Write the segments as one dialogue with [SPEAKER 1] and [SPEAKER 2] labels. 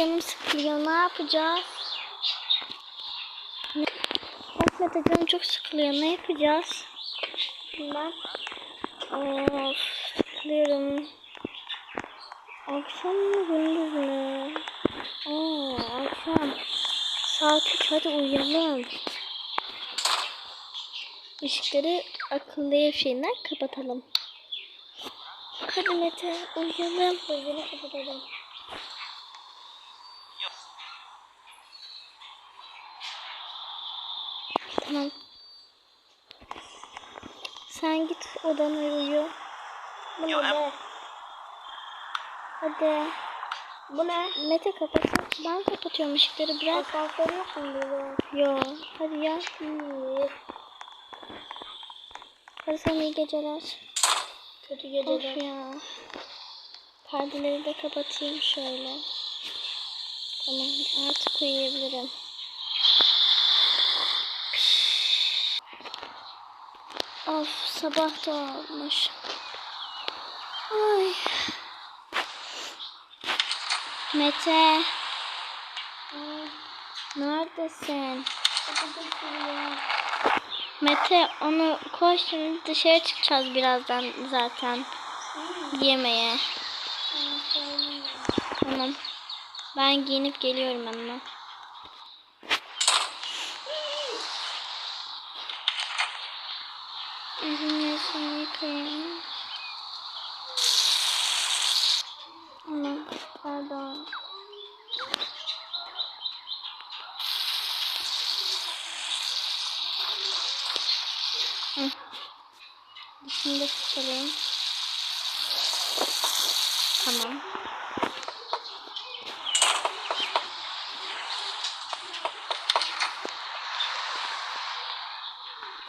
[SPEAKER 1] canım sıkılıyor. Ne yapacağız? Ne? Of Mete canım çok sıkılıyor. Ne yapacağız? Ben of sıkılıyorum. Akşam mı gündüz mü? Oo, akşam. Saat 3 hadi uyuyalım. Işıkları akıllı ev şeyinden kapatalım. Hadi Mete uyuyalım. Gözünü kapatalım. Tamam. Sen git odana uyu. Bu ne be? Hadi. Bu ne? Mete kapatsın. Ben kapatıyorum ışıkları bırak. Asansör yok mu burada? Yok. Hadi ya. Hadi sana iyi geceler.
[SPEAKER 2] Kötü
[SPEAKER 1] Of
[SPEAKER 2] geceler.
[SPEAKER 1] ya. Perdeleri de kapatayım şöyle. Tamam artık uyuyabilirim. Of sabah da olmuş. Ay. Mete. Neredesin? Mete onu koy şimdi dışarı çıkacağız birazdan zaten. Yemeğe. Tamam. Ben giyinip geliyorum hemen. Yüzümü yıkayayım. Aman pardon. Hı. Dişini de fırçalayayım. Tamam.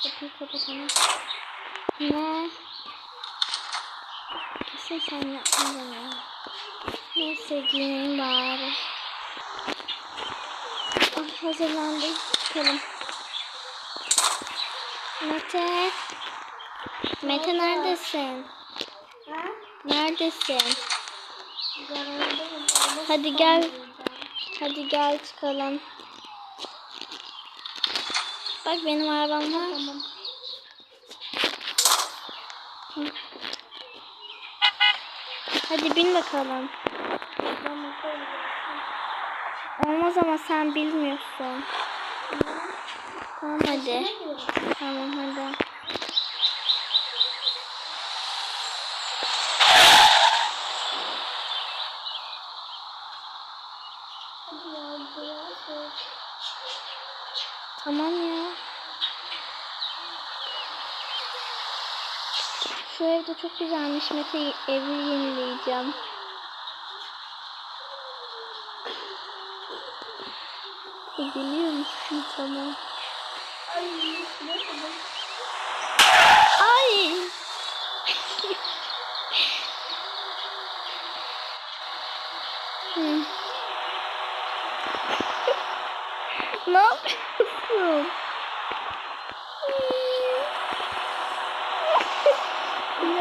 [SPEAKER 1] Kapıyı kapatalım. Ne? Kesin sen yapmadın ya. Neyse giyineyim bari. Ah hazırlandım. Çıkalım. Mete. Mete neredesin?
[SPEAKER 2] Ha?
[SPEAKER 1] Neredesin? Hadi gel. Hadi gel çıkalım. Bak benim arabam var.
[SPEAKER 2] Tamam.
[SPEAKER 1] Hadi bin bakalım. Olmaz ama sen bilmiyorsun. Tamam hadi. Tamam. Hadi
[SPEAKER 2] ya, biraz.
[SPEAKER 1] Tamam ya. Evde çok güzelmiş. Mete evi yenileyeceğim. E, Geliyor musun? Tamam.
[SPEAKER 2] Ay, ne kadar?
[SPEAKER 1] Ay! Ne yapıyorsun?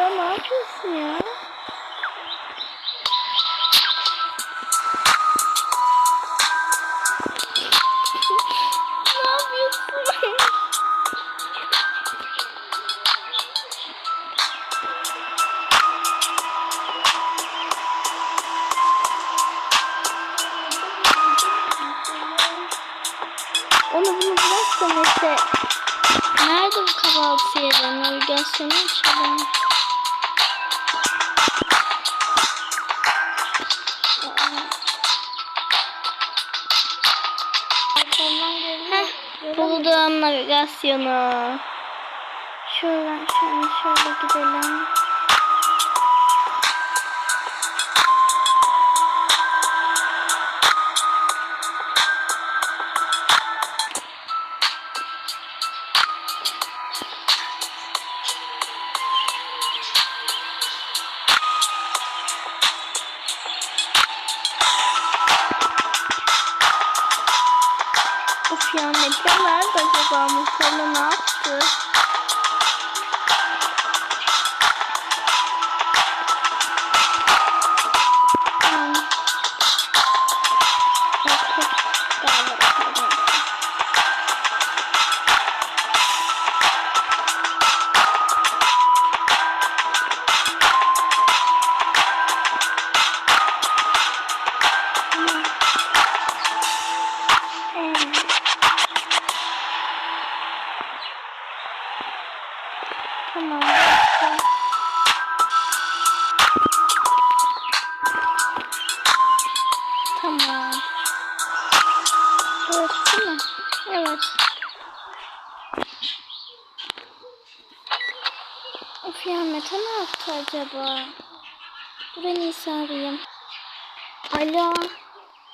[SPEAKER 1] ya ne yapıyorsun ya? Onu bunu bırak da Mete. Nerede bu kahvaltı yeri? Navigasyonu açalım. Buldum navigasyonu. Şuradan şöyle şöyle gidelim. Nerede acaba? Muhtemelen ne yaptı? Yaptı acaba? Dur en iyisi arayayım. Alo.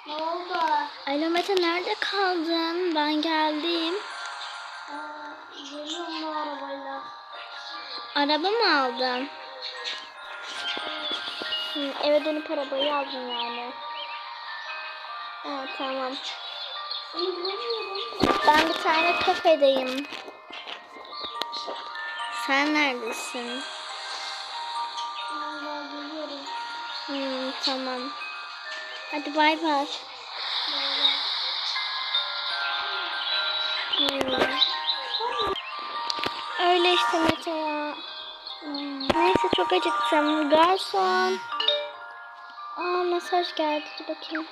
[SPEAKER 2] Ne oldu?
[SPEAKER 1] Alo Mete nerede kaldın? Ben geldim.
[SPEAKER 2] Aa, geliyorum bu arabayla.
[SPEAKER 1] Araba mı aldın? Hı, eve dönüp arabayı aldın yani. Ha, tamam. Ben bir tane kafedeyim. Sen neredesin? Tamam. Hadi bay bay. Öyle işte Mete ya. Neyse çok acıktım. Garson. Aa mesaj geldi. Dur bakayım.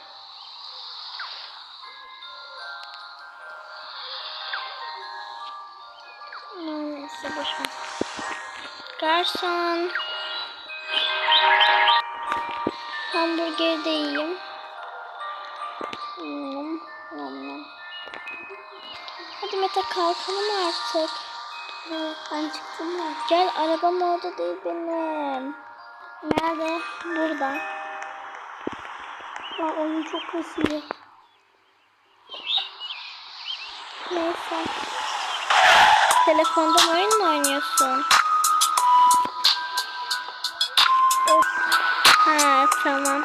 [SPEAKER 1] Neyse boş ver. Garson. Hamburger de yiyeyim. Hmm, nom nom. Hadi Mete kalkalım artık.
[SPEAKER 2] Evet, ben çıktım ya.
[SPEAKER 1] Gel arabam orada değil benim. Nerede? Burada.
[SPEAKER 2] Ya oyun çok kasıyor.
[SPEAKER 1] Neyse. Telefondan oyun mu oynuyorsun? Ha tamam.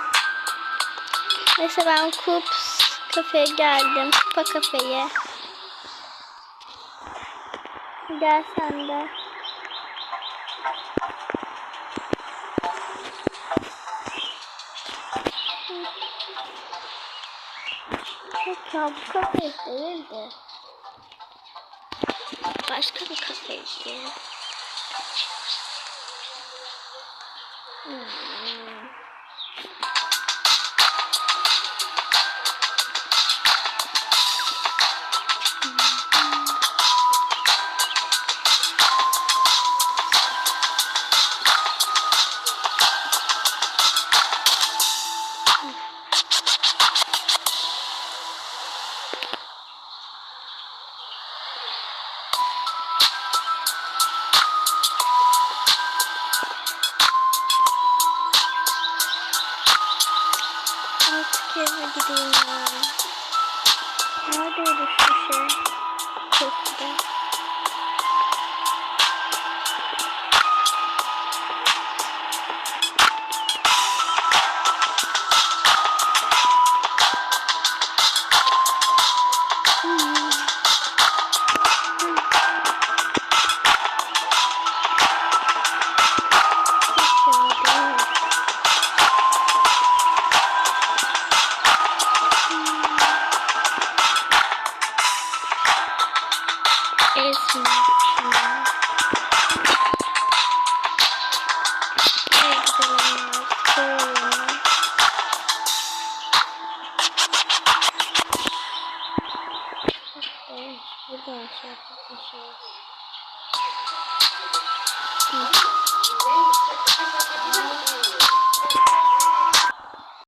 [SPEAKER 1] Neyse ben Kups kafeye geldim. Kupa kafeye. Gel sen de. Ya bu kafe değildi. Başka bir kafeydi. Hmm. Gideyim ya. Neredeydi şu